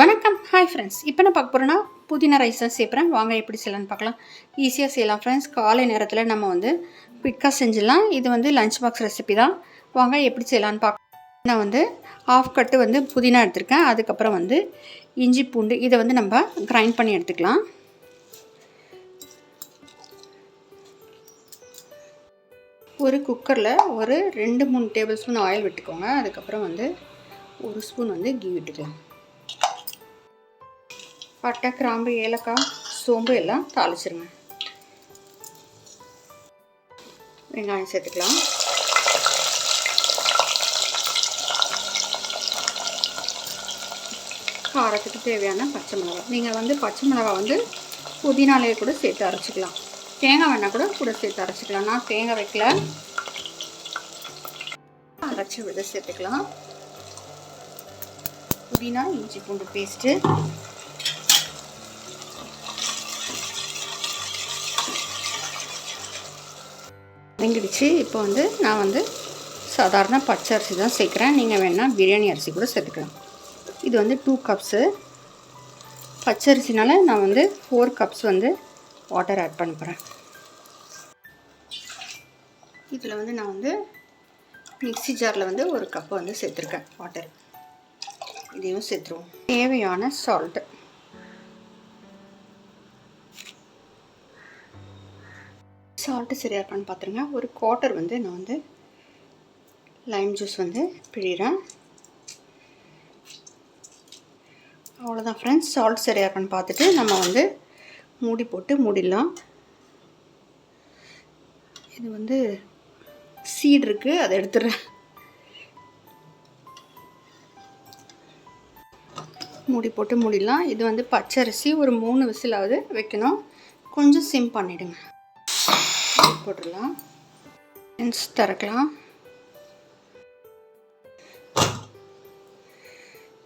வணக்கம். Hi friends இப்போ நான் பார்க்க போகிறேன்னா புதினா ரைஸ் தான் சேர்ப்பேன் வாங்க எப்படி செய்யலாம்னு பார்க்கலாம். ஈஸியாக செய்யலாம் ஃப்ரெண்ட்ஸ் காலை நேரத்தில் நம்ம வந்து குயிக்காக செஞ்சிடலாம். இது வந்து லஞ்ச் பாக்ஸ் ரெசிபி தான். வாங்க எப்படி செய்யலான்னு பார்க்க நான் வந்து ஆஃப் கட்டு வந்து புதினா எடுத்திருக்கேன். அதுக்கப்புறம் வந்து இஞ்சி பூண்டு இதை வந்து நம்ம கிரைண்ட் பண்ணி எடுத்துக்கலாம். ஒரு குக்கரில் ஒரு ரெண்டு மூணு டேபிள் ஸ்பூன் ஆயில் விட்டுக்கோங்க. அதுக்கப்புறம் வந்து ஒரு ஸ்பூன் வந்து கீ விட்டுக்கலாம். பட்டை கிராம்பு ஏலக்காய் சோம்பு எல்லாம் தாளிச்சிருங்க. வெங்காயம் சேர்த்துக்கலாம். காரத்துக்கு தேவையான பச்சை மிளகாய். நீங்கள் வந்து பச்சை மிளகாய் வந்து புதினாலேயே கூட சேர்த்து அரைச்சிக்கலாம். தேங்காய் வேணால் கூட கூட சேர்த்து அரைச்சிக்கலாம். நான் தேங்காய் வைக்கல. அரைச்சி விட சேர்த்துக்கலாம். புதினா இஞ்சி பூண்டு பேஸ்ட்டு. வெங்கிடுச்சு இப்போ வந்து நான் வந்து சாதாரண பச்சை அரிசி தான் சேர்க்குறேன். நீங்கள் வேணால் பிரியாணி அரிசி கூட சேர்த்துக்கலாம். இது வந்து டூ கப்ஸு பச்சை அரிசினால் நான் வந்து ஃபோர் கப்ஸ் வந்து வாட்டர் ஆட் பண்ண போகிறேன் இதில் வந்து நான் வந்து மிக்ஸி ஜாரில் வந்து ஒரு கப்பு வந்து சேர்த்துருக்கேன் வாட்டர் இதையும் சேர்த்துருவோம். தேவையான சால்ட்டு சால்ட்டு சரியாக இருக்கான்னு பார்த்துருங்க ஒரு குவார்ட்டர் வந்து நான் வந்து லைம் ஜூஸ் வந்து பிழிகிறேன் அவ்வளோதான் ஃப்ரெண்ட்ஸ் சால்ட் சரியாக இருக்கான்னு பார்த்துட்டு நம்ம வந்து மூடி போட்டு மூடிடலாம். இது வந்து சீடு இருக்குது அதை எடுத்துடுறேன். மூடி போட்டு மூடிடலாம். இது வந்து பச்சரிசி ஒரு மூணு விசிலாவது வைக்கணும். கொஞ்சம் சிம் பண்ணிவிடுங்க போட்டுடலாம். லென்ஸ் திறக்கலாம்.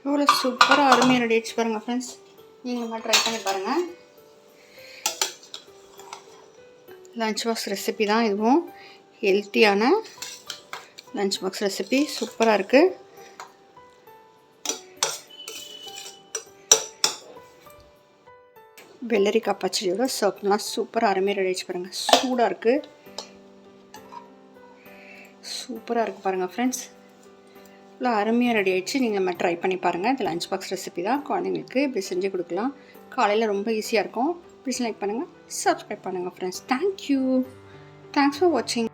எவ்வளோ சூப்பராக அருமையாக ரெடி ஆச்சு பாருங்கள் ஃப்ரெண்ட்ஸ் நீங்கள் ட்ரை பண்ணி பாருங்கள் லஞ்ச் பாக்ஸ் ரெசிபி தான் இதுவும். ஹெல்த்தியான லஞ்ச் பாக்ஸ் ரெசிபி சூப்பராக இருக்குது வெள்ளரிக்காய் பச்சடியோட சர்வ் சூப்பராக அருமையாக ரெடி ஆச்சு பாருங்கள் சூடாக இருக்குது சூப்பராக இருக்குது பாருங்கள் ஃப்ரெண்ட்ஸ் இவ்வளோ அருமையாக ரெடி ஆகிடுச்சு நீங்கள் நம்ம ட்ரை பண்ணி பாருங்கள் இது லஞ்ச் பாக்ஸ் ரெசிபி தான் குழந்தைங்களுக்கு இப்படி செஞ்சு கொடுக்கலாம். காலையில் ரொம்ப ஈஸியாக இருக்கும். ப்ளீஸ் லைக் பண்ணுங்கள் சப்ஸ்கிரைப் பண்ணுங்கள் friends thank you thanks for வாட்சிங்